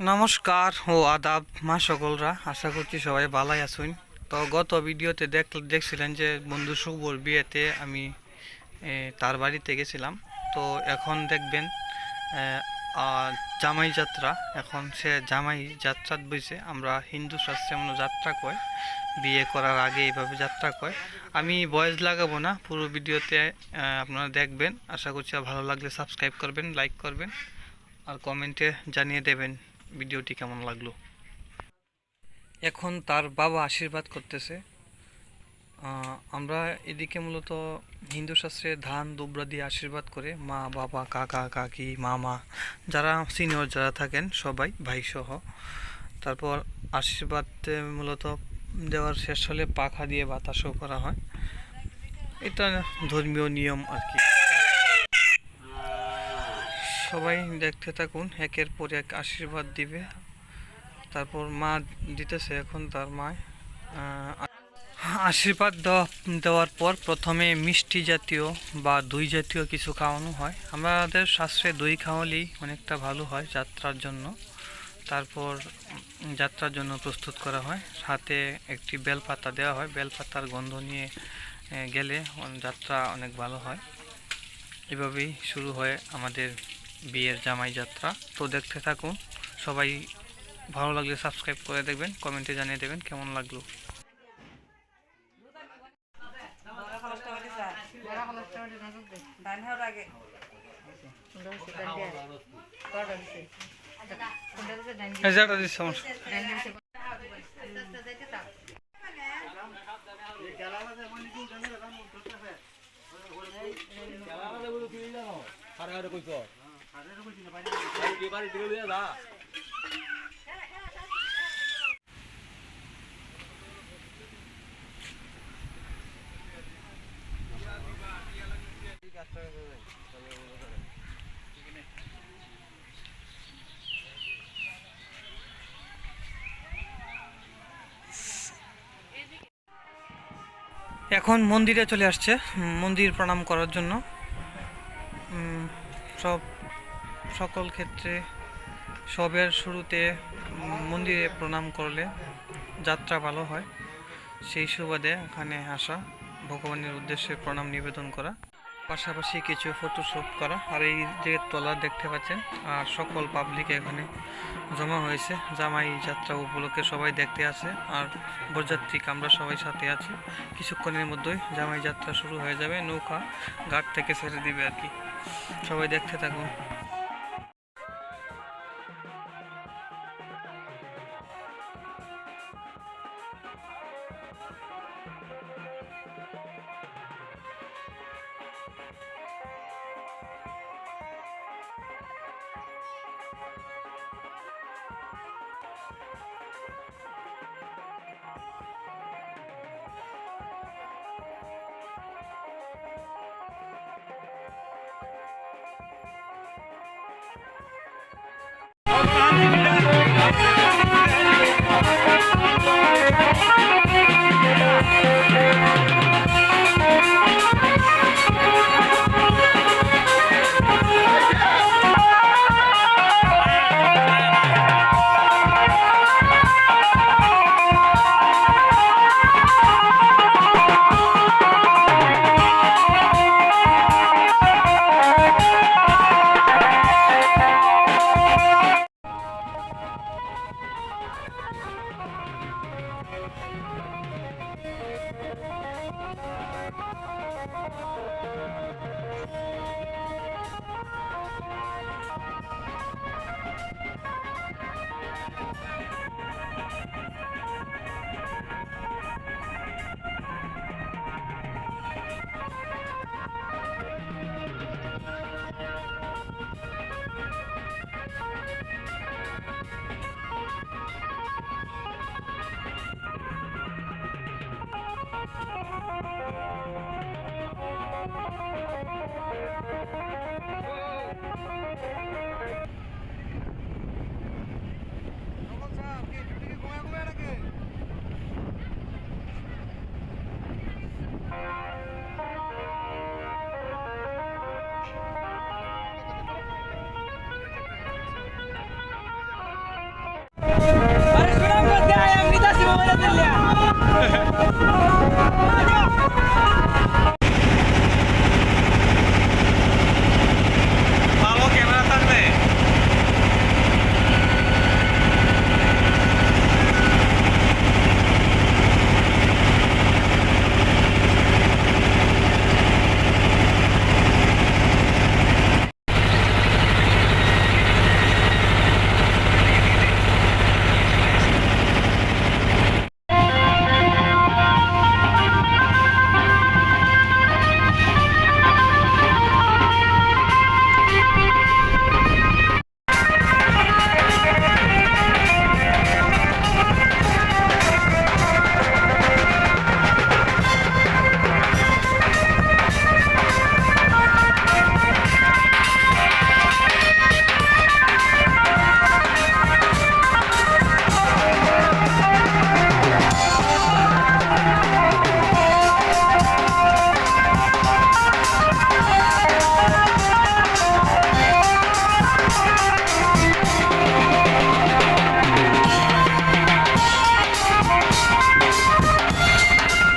নমস্কার ও আদাব, মা সকলরা, আশা করছি সবাই ভালাই আসুন তো গত ভিডিওতে দেখ দেখছিলেন যে বন্ধু শুভর বিয়েতে আমি তার বাড়িতে গেছিলাম। তো এখন দেখবেন জামাই যাত্রা, এখন সে জামাই যাত্রা বইছে। আমরা হিন্দু শাস্ত্রে এমন যাত্রা কয়, বিয়ে করার আগে এইভাবে যাত্রা কয়। আমি ভয়েস লাগাবো না, পুরো ভিডিওতে আপনারা দেখবেন। আশা করছি ভালো লাগলে সাবস্ক্রাইব করবেন লাইক করবেন, আর কমেন্টে জানিয়ে দেবেন। ভিডিওটি কেমন লাগল? এখন তার বাবা আশীর্বাদ করতেছে। আমরা এদিকে মূলত হিন্দু শাস্ত্রে ধান দুবরা দিয়ে আশীর্বাদ করে মা, বাবা, কাকা, কাকি, মামা, যারা সিনিয়র যারা থাকেন সবাই ভাই সহ তারপর আশীর্বাদ মূলত দেওয়ার শেষ হলে পাখা দিয়ে বাতাসও করা হয়। এটা ধর্মীয় নিয়ম আর কি। সবাই দেখতে থাকুন, একের পর এক আশীর্বাদ দিবে। তারপর মা দিতেছে এখন তার মা আশীর্বাদ দেওয়া, দেওয়ার পর প্রথমে মিষ্টি জাতীয় বা দই জাতীয় কিছু খাওয়ানো হয়। আমাদের শাস্ত্রে দই খাওয়ালেই অনেকটা ভালো হয় যাত্রার জন্য। তারপর যাত্রার জন্য প্রস্তুত করা হয়। সাথে একটি বেলপাতা দেওয়া হয়। বেলপাতার গন্ধ নিয়ে গেলে যাত্রা অনেক ভালো হয়। এভাবেই শুরু হয় আমাদের বিয়ের জামাই যাত্রা। তো দেখতে থাকুন, সবাই ভালো লাগলে সাবস্ক্রাইব করে দেখবেন কমেন্টে জানিয়ে দেবেন কেমন লাগল। বড় কলসটা ওটি স্যার দিয়ে যে এখন মন্দিরে চলে আসছে মন্দির প্রণাম করার জন্য। সব সকল ক্ষেত্রে সবের শুরুতে মন্দিরে প্রণাম করলে যাত্রা ভালো হয়। সেই সুবাদে এখানে আসা, ভগবানের উদ্দেশ্যে প্রণাম নিবেদন করা, পাশাপাশি কিছু ফটোশ্যুট করা আর এই যে তলা দেখতে পাচ্ছেন, আর সকল পাবলিক এখানে জমা হয়েছে। জামাই যাত্রা উপলক্ষে সবাই দেখতে আছে আর বরযাত্রী আমরা সবাই সাথে আছি। কিছুক্ষণের মধ্যেই জামাই যাত্রা শুরু হয়ে যাবে, নৌকা ঘাট থেকে ছেড়ে দিবে আর কি। সবাই দেখতে থাকুন।